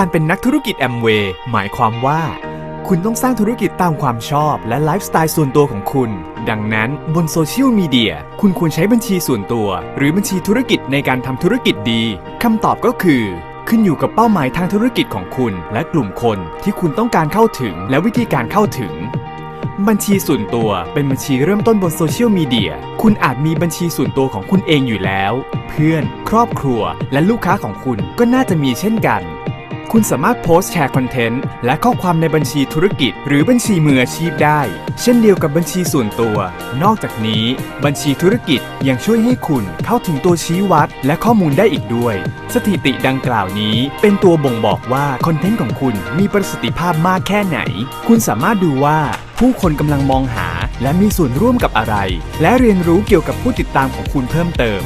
การเป็นนักธุรกิจแอมเวย์หมายความว่า คุณต้องสร้างธุรกิจตามความชอบและไลฟ์สไตล์ส่วนตัวของคุณ ดังนั้นบนโซเชียลมีเดียคุณควรใช้บัญชีส่วนตัว หรือบัญชีธุรกิจในการทำธุรกิจดีคำตอบก็คือ ขึ้นอยู่กับเป้าหมายทางธุรกิจของคุณ และกลุ่มคนที่คุณต้องการเข้าถึงและวิธีการเข้าถึงบัญชีส่วนตัวเป็นบัญชีเริ่มต้นบนโซเชียลมีเดีย คุณอาจมีบัญชีส่วนตัวของคุณเองอยู่แล้ว เพื่อน ครอบครัว และลูกค้าของคุณก็น่าจะมีเช่นกัน คุณสามารถโพสต์แชร์คอนเทนต์และข้อความในบัญชีธุรกิจ หรือบัญชีมืออาชีพได้ เช่นเดียวกับบัญชีส่วนตัว นอกจากนี้ บัญชีธุรกิจยังช่วยให้คุณเข้าถึงตัวชี้วัด และข้อมูลได้อีกด้วย สถิติดังกล่าวนี้ เป็นตัวบ่งบอกว่าคอนเทนต์ของคุณมีประสิทธิภาพมากแค่ไหน คุณสามารถดูว่าผู้คนกำลังมองหา และมีส่วนร่วมกับอะไร และเรียนรู้เกี่ยวกับผู้ติดตามของคุณเพิ่มเติม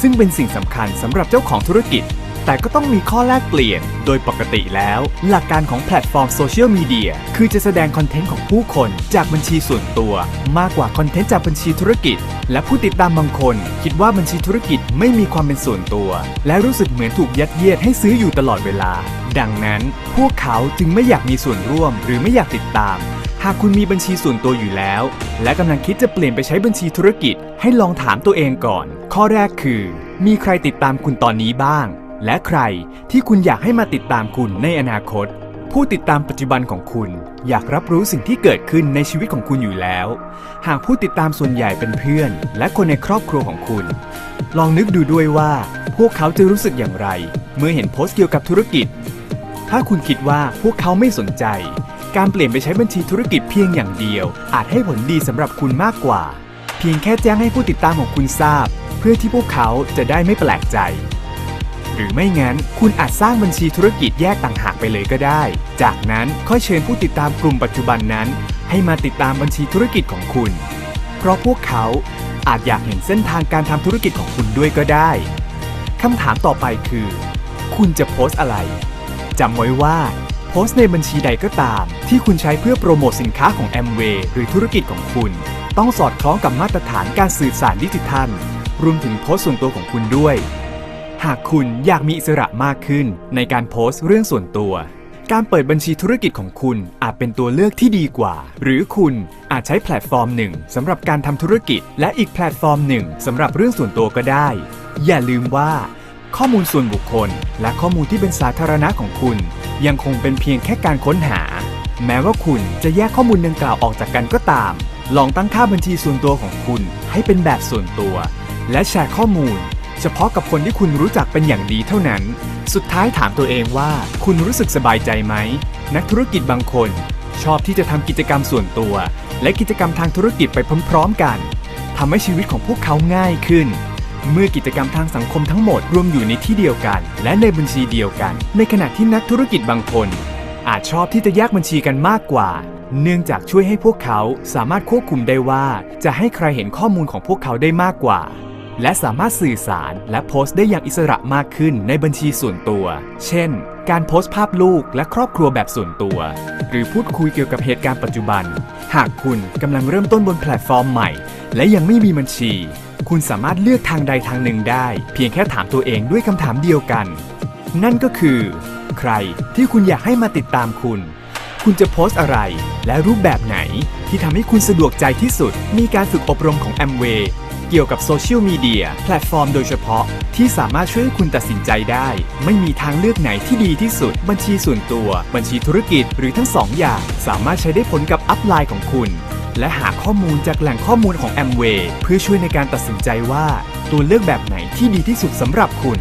ซึ่งเป็นสิ่งสำคัญสำหรับเจ้าของธุรกิจ แต่ก็ต้องมีข้อแลกเปลี่ยน โดยปกติแล้ว หลักการของแพลตฟอร์มโซเชียลมีเดียคือจะแสดงคอนเทนต์ของผู้คนจากบัญชีส่วนตัว มากกว่าคอนเทนต์จากบัญชีธุรกิจ และผู้ติดตามบางคน คิดว่าบัญชีธุรกิจไม่มีความเป็นส่วนตัว และรู้สึกเหมือนถูกยัดเยียดให้ซื้ออยู่ตลอดเวลา ดังนั้น พวกเขาจึงไม่อยากมีส่วนร่วม หรือไม่อยากติดตามหากคุณมีบัญชีส่วนตัวอยู่แล้ว และกำลังคิดจะเปลี่ยนไปใช้บัญชีธุรกิจ ให้ลองถามตัวเองก่อน ข้อแรกคือ มีใครติดตามคุณตอนนี้บ้าง และใครที่คุณอยากให้มาติดตามคุณในอนาคต ผู้ติดตามปัจจุบันของคุณ อยากรับรู้สิ่งที่เกิดขึ้นในชีวิตของคุณอยู่แล้ว หากผู้ติดตามส่วนใหญ่เป็นเพื่อน และคนในครอบครัวของคุณ ลองนึกดูด้วยว่า พวกเขาจะรู้สึกอย่างไร เมื่อเห็นโพสต์เกี่ยวกับธุรกิจ ถ้าคุณคิดว่าพวกเขาไม่สนใจ การเปลี่ยนไปใช้บัญชีธุรกิจเพียงอย่างเดียว อาจให้ผลดีสำหรับคุณมากกว่า เพียงแค่แจ้งให้ผู้ติดตามของคุณทราบ เพื่อที่พวกเขาจะได้ไม่แปลกใจ หรือไม่งั้น คุณอาจสร้างบัญชีธุรกิจแยกต่างหากไปเลยก็ได้ จากนั้นค่อยเชิญผู้ติดตามกลุ่มปัจจุบันนั้น ให้มาติดตามบัญชีธุรกิจของคุณ เพราะพวกเขาอาจอยากเห็นเส้นทางการทำธุรกิจของคุณด้วยก็ได้คำถามต่อไปคือ คุณจะโพสต์อะไรจำไว้ว่าโพสต์ในบัญชีใดก็ตาม ที่คุณใช้เพื่อโปรโมทสินค้าของ m w a y หรือธุรกิจของคุณ ต้องสอดคล้องกับมาตรฐานการสื่อสารดิจิทัล รวมถึงโพสต์ส่วนตัวของคุณด้วย หากคุณอยากมีอิสระมากขึ้น ในการโพสต์เรื่องส่วนตัว การเปิดบัญชีธุรกิจของคุณอาจเป็นตัวเลือกที่ดีกว่า หรือคุณอาจใช้แพลตฟอร์มหนึ่งสำหรับการทำธุรกิจ และอีกแพลตฟอร์มหนึ่งสำหรับเรื่องส่วนตัวก็ได้ อย่าลืมว่า ข้อมูลส่วนบุคคล และข้อมูลที่เป็นสาธารณะของคุณ ยังคงเป็นเพียงแค่การค้นหา แม้ว่าคุณจะแยกข้อมูลดังกล่าวออกจากกันก็ตาม ลองตั้งค่าบัญชีส่วนตัวของคุณให้เป็นแบบส่วนตัว และแชร์ข้อมูล เฉพาะกับคนที่คุณรู้จักเป็นอย่างดีเท่านั้น สุดท้ายถามตัวเองว่า คุณรู้สึกสบายใจไหม นักธุรกิจบางคน ชอบที่จะทำกิจกรรมส่วนตัว และกิจกรรมทางธุรกิจไปพร้อมๆกันทำให้ชีวิตของพวกเขาง่ายขึ้น เมื่อกิจกรรมทางสังคมทั้งหมดรวมอยู่ในที่เดียวกัน และในบัญชีเดียวกัน ในขณะที่นักธุรกิจบางคน อาจชอบที่จะแยกบัญชีกันมากกว่า เนื่องจากช่วยให้พวกเขาสามารถควบคุมได้ว่า จะให้ใครเห็นข้อมูลของพวกเขาได้มากกว่า และสามารถสื่อสารและโพสต์ได้อย่างอิสระมากขึ้นในบัญชีส่วนตัว เช่น การโพสต์ภาพลูกและครอบครัวแบบส่วนตัว หรือพูดคุยเกี่ยวกับเหตุการณ์ปัจจุบัน หากคุณกำลังเริ่มต้นบนแพลตฟอร์มใหม่ และยังไม่มีบัญชี คุณสามารถเลือกทางใดทางหนึ่งได้ เพียงแค่ถามตัวเองด้วยคำถามเดียวกัน นั่นก็คือ ใครที่คุณอยากให้มาติดตามคุณ คุณจะโพสต์อะไร และรูปแบบไหน ที่ทำให้คุณสะดวกใจที่สุด มีการฝึกอบรมของ a m w a y เกี่ยวกับโซเชียลมีเดียแพลตฟอร์มโดยเฉพาะ ที่สามารถช่วยคุณตัดสินใจได้ ไม่มีทางเลือกไหนที่ดีที่สุด บัญชีส่วนตัว บัญชีธุรกิจหรือทั้งสองอย่าง สามารถใช้ได้ผลกับอัพไลน์ของคุณ และหาข้อมูลจากแหล่งข้อมูลของแอมเวย์เพื่อช่วยในการตัดสินใจว่า ตัวเลือกแบบไหนที่ดีที่สุดสำหรับคุณ